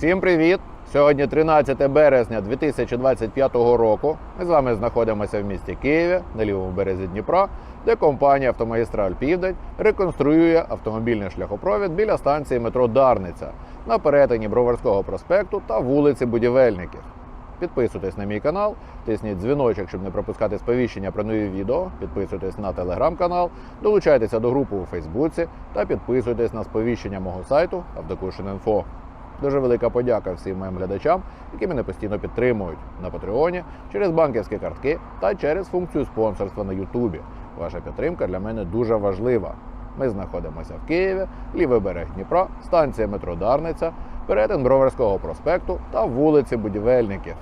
Усім привіт! Сьогодні 13 березня 2025 року. Ми з вами знаходимося в місті Києві на лівому березі Дніпра, де компанія Автомагістраль Південь реконструює автомобільний шляхопровід біля станції метро Дарниця на перетині Броварського проспекту та вулиці Будівельників. Підписуйтесь на мій канал, тисніть дзвіночок, щоб не пропускати сповіщення про нові відео. Підписуйтесь на телеграм-канал, долучайтеся до групи у Фейсбуці та підписуйтесь на сповіщення мого сайту Автокушин.Інфо. Дуже велика подяка всім моїм глядачам, які мене постійно підтримують на Патреоні через банківські картки та через функцію спонсорства на Ютубі. Ваша підтримка для мене дуже важлива. Ми знаходимося в Києві, лівий берег Дніпра, станція метро Дарниця, перетин Броварського проспекту та вулиці Будівельників.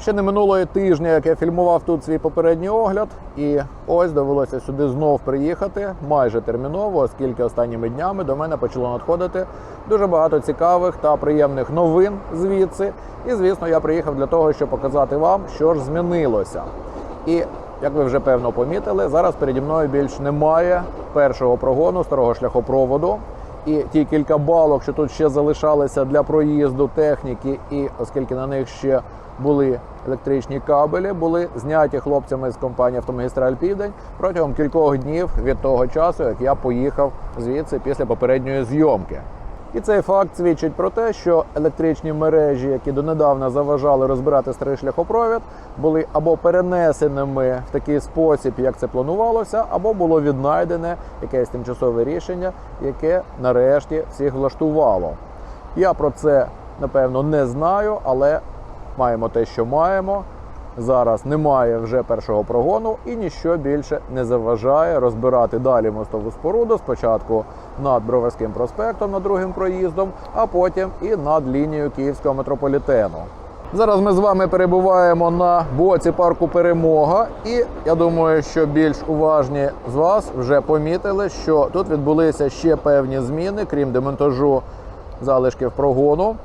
Ще не минулого тижня, як я фільмував тут свій попередній огляд, і ось довелося сюди знов приїхати майже терміново, оскільки останніми днями до мене почало надходити дуже багато цікавих та приємних новин звідси. І звісно, я приїхав для того, щоб показати вам, що ж змінилося. І як ви вже певно помітили, зараз переді мною більш немає першого прогону старого шляхопроводу. І ті кілька балок, що тут ще залишалися для проїзду техніки, і оскільки на них ще були електричні кабелі, були зняті хлопцями з компанії Автомагістраль Південь протягом кількох днів від того часу, як я поїхав звідси після попередньої зйомки. І цей факт свідчить про те, що електричні мережі, які донедавна заважали розбирати старий шляхопровід, були або перенесеними в такий спосіб, як це планувалося, або було віднайдене якесь тимчасове рішення, яке нарешті всіх влаштувало. Я про це напевно не знаю, але маємо те, що маємо. Зараз немає вже першого прогону і ніщо більше не заважає розбирати далі мостову споруду спочатку над Броварським проспектом над другим проїздом, а потім і над лінією Київського метрополітену. Зараз ми з вами перебуваємо на боці парку Перемога, і я думаю, що більш уважні з вас вже помітили, що тут відбулися ще певні зміни, крім демонтажу залишків прогону.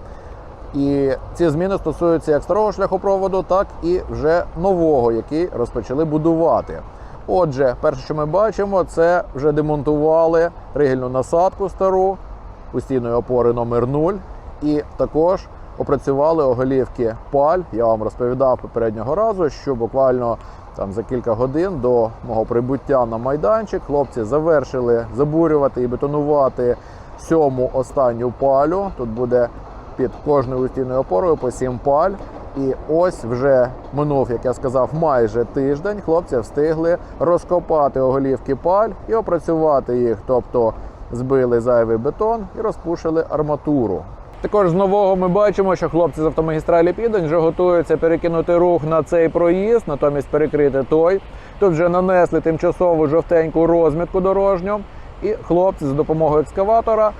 І ці зміни стосуються як старого шляхопроводу, так і вже нового, який розпочали будувати. Отже, перше, що ми бачимо, це вже демонтували ригельну насадку стару постійної опори номер 0 і також опрацювали оголівки паль. Я вам розповідав попереднього разу, що буквально там за кілька годин до мого прибуття на майданчик хлопці завершили забурювати і бетонувати сьому останню палю. Тут буде під кожною стінною опорою по 7 паль. І ось вже минув, як я сказав, майже тиждень. Хлопці встигли розкопати оголівки паль і опрацювати їх, тобто збили зайвий бетон і розпушили арматуру. Також з нового ми бачимо, що хлопці з автомагістралі Південь вже готуються перекинути рух на цей проїзд, натомість перекрити той. Тут вже нанесли тимчасову жовтеньку розмітку дорожню, і хлопці за допомогою екскаватора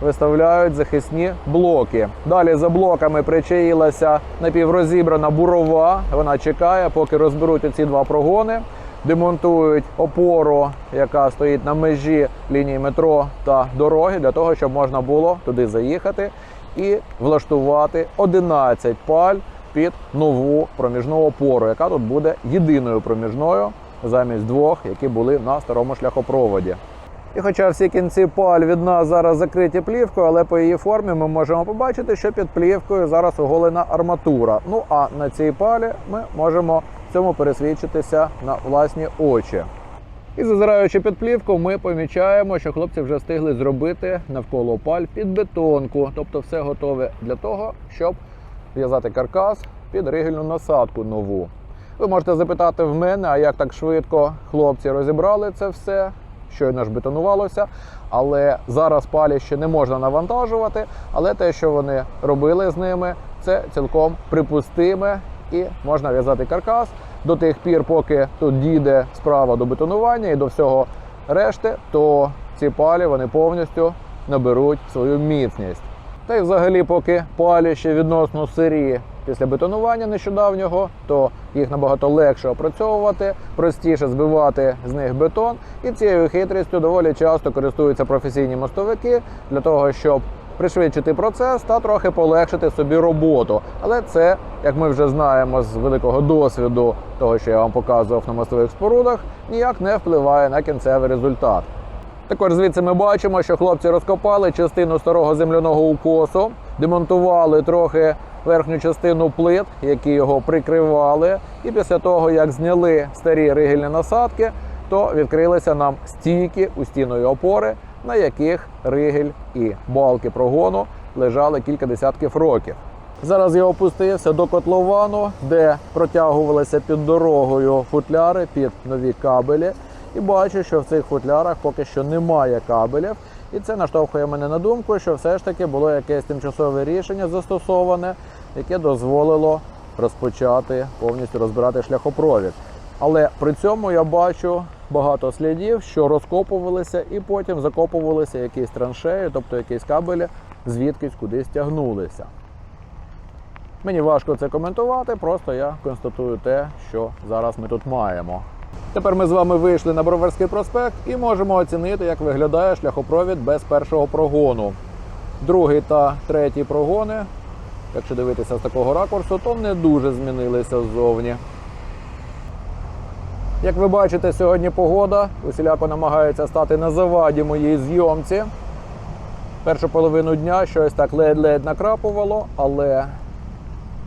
виставляють захисні блоки. Далі за блоками причаїлася напіврозібрана бурова. Вона чекає, поки розберуть ці два прогони. Демонтують опору, яка стоїть на межі лінії метро та дороги, для того, щоб можна було туди заїхати і влаштувати 11 паль під нову проміжну опору, яка тут буде єдиною проміжною замість двох, які були на старому шляхопроводі. І хоча всі кінці паль від нас зараз закриті плівкою, але по її формі ми можемо побачити, що під плівкою зараз оголена арматура. Ну а на цій палі ми можемо цьому пересвідчитися на власні очі. І зазираючи під плівку, ми помічаємо, що хлопці вже встигли зробити навколо паль під бетонку, тобто все готове для того, щоб в'язати каркас під ригельну насадку нову. Ви можете запитати в мене, а як так швидко хлопці розібрали це все щойно ж бетонувалося, але зараз палі ще не можна навантажувати. Але те, що вони робили з ними, це цілком припустиме і можна в'язати каркас до тих пір, поки тут дійде справа до бетонування і до всього решти, то ці палі вони повністю наберуть свою міцність. Та й взагалі, поки палі ще відносно сирі після бетонування нещодавнього, то їх набагато легше опрацьовувати, простіше збивати з них бетон. І цією хитрістю доволі часто користуються професійні мостовики для того, щоб пришвидшити процес та трохи полегшити собі роботу. Але це, як ми вже знаємо з великого досвіду того, що я вам показував на мостових спорудах, ніяк не впливає на кінцевий результат. Також звідси ми бачимо, що хлопці розкопали частину старого земляного укосу, демонтували трохи верхню частину плит, які його прикривали. І після того, як зняли старі ригельні насадки, то відкрилися нам стійки у стіної опори, на яких ригель і балки прогону лежали кілька десятків років. Зараз я опустився до котловану, де протягувалися під дорогою футляри під нові кабелі. І бачу, що в цих футлярах поки що немає кабелів. І це наштовхує мене на думку, що все ж таки було якесь тимчасове рішення застосоване, яке дозволило розпочати повністю розбирати шляхопровід. Але при цьому я бачу багато слідів, що розкопувалися і потім закопувалися якісь траншеї, тобто якісь кабелі, звідкись кудись тягнулися. Мені важко це коментувати, просто я констатую те, що зараз ми тут маємо. Тепер ми з вами вийшли на Броварський проспект і можемо оцінити, як виглядає шляхопровід без першого прогону. Другий та третій прогони, якщо дивитися з такого ракурсу, то не дуже змінилися ззовні. Як ви бачите, сьогодні погода усіляко намагається стати на заваді моїй зйомці. Першу половину дня щось так ледь-ледь накрапувало, але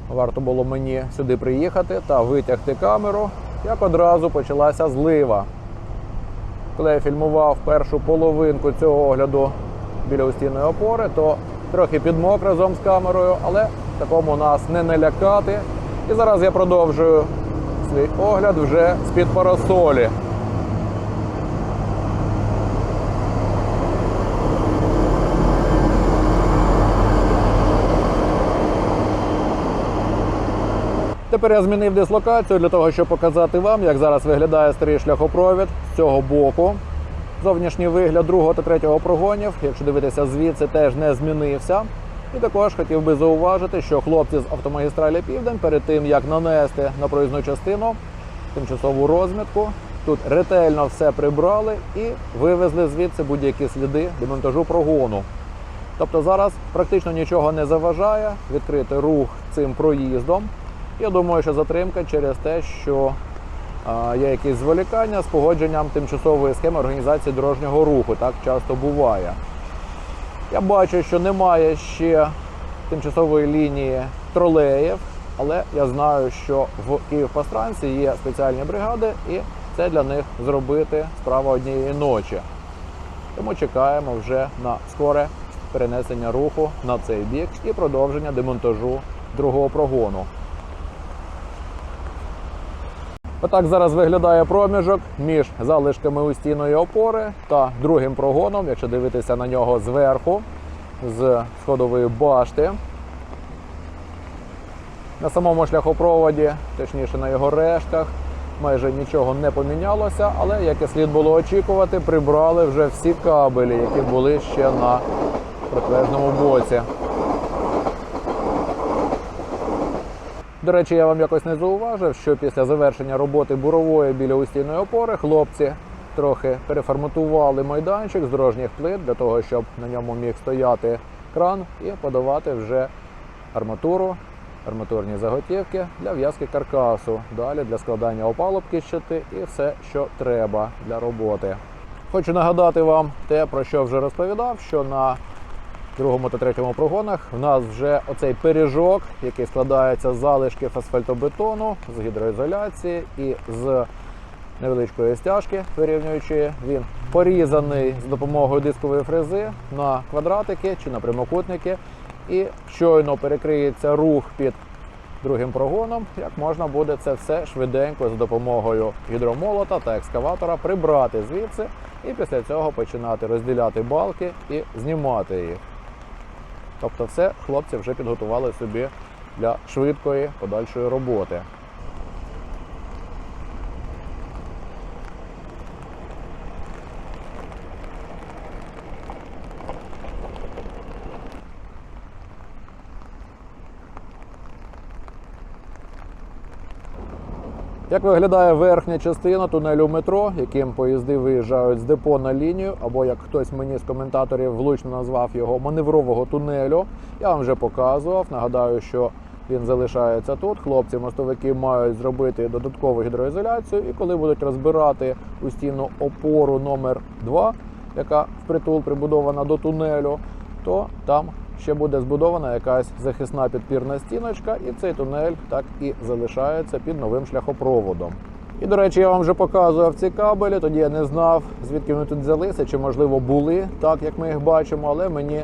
варто було мені сюди приїхати та витягти камеру, як одразу почалася злива. Коли я фільмував першу половинку цього огляду біля устійної опори, то трохи підмок разом з камерою, але такому нас не налякати. І зараз я продовжую свій огляд вже з-під парасолі. Тепер я змінив дислокацію для того, щоб показати вам, як зараз виглядає старий шляхопровід з цього боку. Зовнішній вигляд другого та третього прогонів, якщо дивитися звідси, теж не змінився. І також хотів би зауважити, що хлопці з автомагістралі Південь перед тим як нанести на проїзну частину тимчасову розмітку, тут ретельно все прибрали і вивезли звідси будь-які сліди демонтажу прогону. Тобто зараз практично нічого не заважає відкрити рух цим проїздом. Я думаю, що затримка через те, що є якісь зволікання з погодженням тимчасової схеми організації дорожнього руху. Так часто буває. Я бачу, що немає ще тимчасової лінії тролеїв, але я знаю, що в Київпастранці є спеціальні бригади, і це для них зробити справа однієї ночі. Тому чекаємо вже на скоре перенесення руху на цей бік і продовження демонтажу другого прогону. Отак зараз виглядає проміжок між залишками устійної опори та другим прогоном, якщо дивитися на нього зверху, з сходової башти. На самому шляхопроводі, точніше на його рештках, майже нічого не помінялося, але як і слід було очікувати, прибрали вже всі кабелі, які були ще на протилежному боці. До речі, я вам якось не зауважив, що після завершення роботи бурової біля устійної опори хлопці трохи переформатували майданчик з дорожніх плит для того, щоб на ньому міг стояти кран і подавати вже арматуру, арматурні заготівки для в'язки каркасу. Далі для складання опалубки щити і все, що треба для роботи. Хочу нагадати вам те, про що вже розповідав, що на другому та третьому прогонах в нас вже оцей пиріжок, який складається з залишків асфальтобетону, з гідроізоляції і з невеличкої стяжки вирівнюючої. Він порізаний з допомогою дискової фрези на квадратики чи на прямокутники. І щойно перекриється рух під другим прогоном, як можна буде це все швиденько з допомогою гідромолота та екскаватора прибрати звідси, і після цього починати розділяти балки і знімати їх. Тобто, все хлопці вже підготували собі для швидкої подальшої роботи. Як виглядає верхня частина тунелю метро, яким поїзди виїжджають з депо на лінію, або як хтось мені з коментаторів влучно назвав його маневрового тунелю, я вам вже показував. Нагадаю, що він залишається тут. Хлопці, мостовики мають зробити додаткову гідроізоляцію, і коли будуть розбирати устійну опору номер 2 яка впритул прибудована до тунелю, то там ще буде збудована якась захисна підпірна стіночка, і цей тунель так і залишається під новим шляхопроводом. І, до речі, я вам вже показував ці кабелі. Тоді я не знав, звідки вони тут взялися, чи можливо були так, як ми їх бачимо, але мені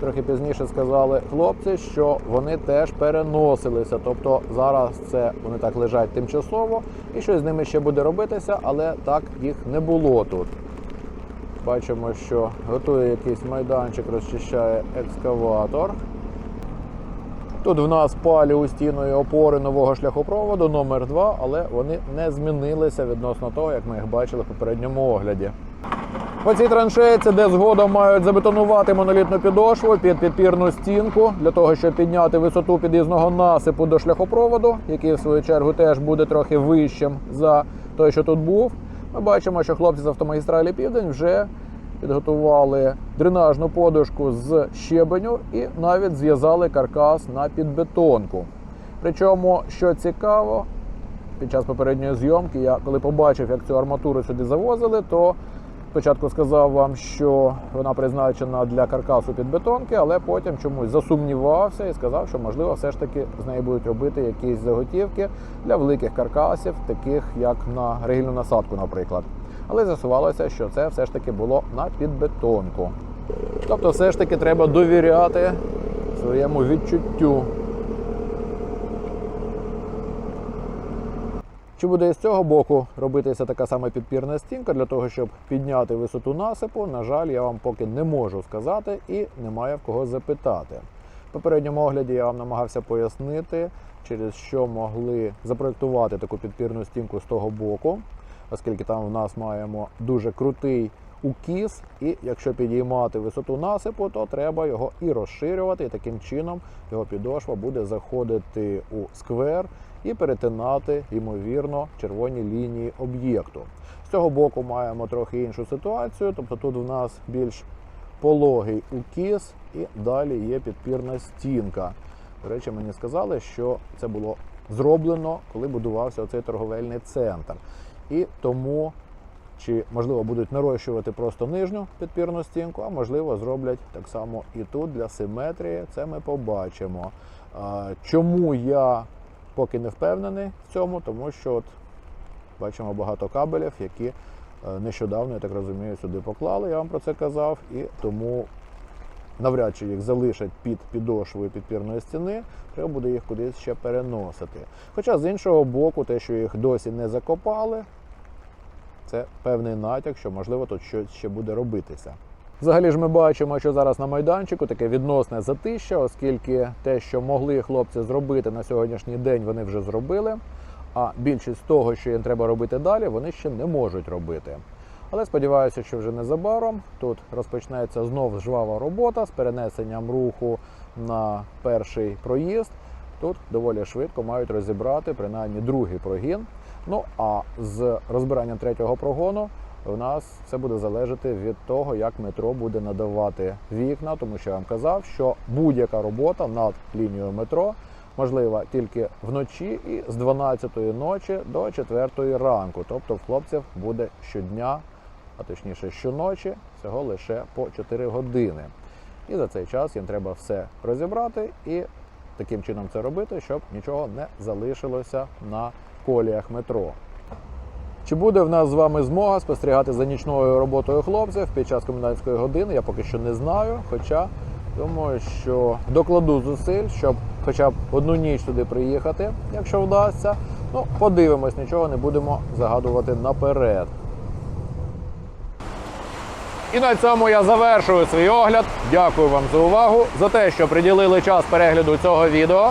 трохи пізніше сказали хлопці, що вони теж переносилися. Тобто зараз це вони так лежать тимчасово, і щось з ними ще буде робитися, але так їх не було тут. Бачимо, що готує якийсь майданчик, розчищає екскаватор. Тут в нас паліустійної опори нового шляхопроводу номер 2 але вони не змінилися відносно того, як ми їх бачили в попередньому огляді. По цій траншеї де згодом мають забетонувати монолітну підошву під підпірну стінку для того, щоб підняти висоту під'їзного насипу до шляхопроводу, який в свою чергу теж буде трохи вищим за той, що тут був. Ми бачимо, що хлопці з автомагістралі Південь вже підготували дренажну подушку з щебеню і навіть зв'язали каркас на підбетонку. Причому, що цікаво, під час попередньої зйомки, я коли побачив, як цю арматуру сюди завозили, то спочатку сказав вам, що вона призначена для каркасу підбетонки, але потім чомусь засумнівався і сказав, що можливо все ж таки з неї будуть робити якісь заготівки для великих каркасів, таких як на ригільну насадку, наприклад. Але з'ясувалося, що це все ж таки було на підбетонку. Тобто, все ж таки треба довіряти своєму відчуттю. Чи буде з цього боку робитися така сама підпірна стінка для того, щоб підняти висоту насипу? На жаль, я вам поки не можу сказати і немає в кого запитати. В попередньому огляді я вам намагався пояснити, через що могли запроектувати таку підпірну стінку з того боку, оскільки там в нас маємо дуже крутий укіс, і якщо підіймати висоту насипу, то треба його і розширювати, і таким чином його підошва буде заходити у сквер і перетинати, ймовірно, червоні лінії об'єкту. З цього боку маємо трохи іншу ситуацію, тобто тут в нас більш пологий укіс, і далі є підпірна стінка. До речі, мені сказали, що це було зроблено, коли будувався оцей торговельний центр. І тому чи можливо будуть нарощувати просто нижню підпірну стінку, а можливо зроблять так само і тут для симетрії. Це ми побачимо. Чому я поки не впевнений в цьому, тому що от бачимо багато кабелів, які е, нещодавно, я так розумію, сюди поклали. Я вам про це казав, і тому навряд чи їх залишать під підошвою підпірної стіни, треба буде їх кудись ще переносити. Хоча з іншого боку, те, що їх досі не закопали, це певний натяк, що можливо тут щось ще буде робитися. Взагалі ж ми бачимо, що зараз на майданчику таке відносне затища, оскільки те, що могли хлопці зробити на сьогоднішній день, вони вже зробили. А більшість того, що їм треба робити далі, вони ще не можуть робити. Але сподіваюся, що вже незабаром тут розпочнеться знов жвава робота з перенесенням руху на перший проїзд. Тут доволі швидко мають розібрати принаймні другий прогін. Ну а з розбиранням третього прогону у нас все буде залежати від того, як метро буде надавати вікна, тому що я вам казав, що будь-яка робота над лінією метро можлива тільки вночі і з 12-ї ночі до 4-ї ранку. Тобто в хлопців буде щодня, а точніше щоночі, всього лише по 4 години. І за цей час їм треба все розібрати і таким чином це робити, щоб нічого не залишилося на коліях метро. Чи буде в нас з вами змога спостерігати за нічною роботою хлопців під час комендантської години? Я поки що не знаю. Хоча думаю, що докладу зусиль, щоб хоча б одну ніч туди приїхати, якщо вдасться. Ну, подивимось, нічого не будемо загадувати наперед. І на цьому я завершую свій огляд. Дякую вам за увагу, за те, що приділили час перегляду цього відео.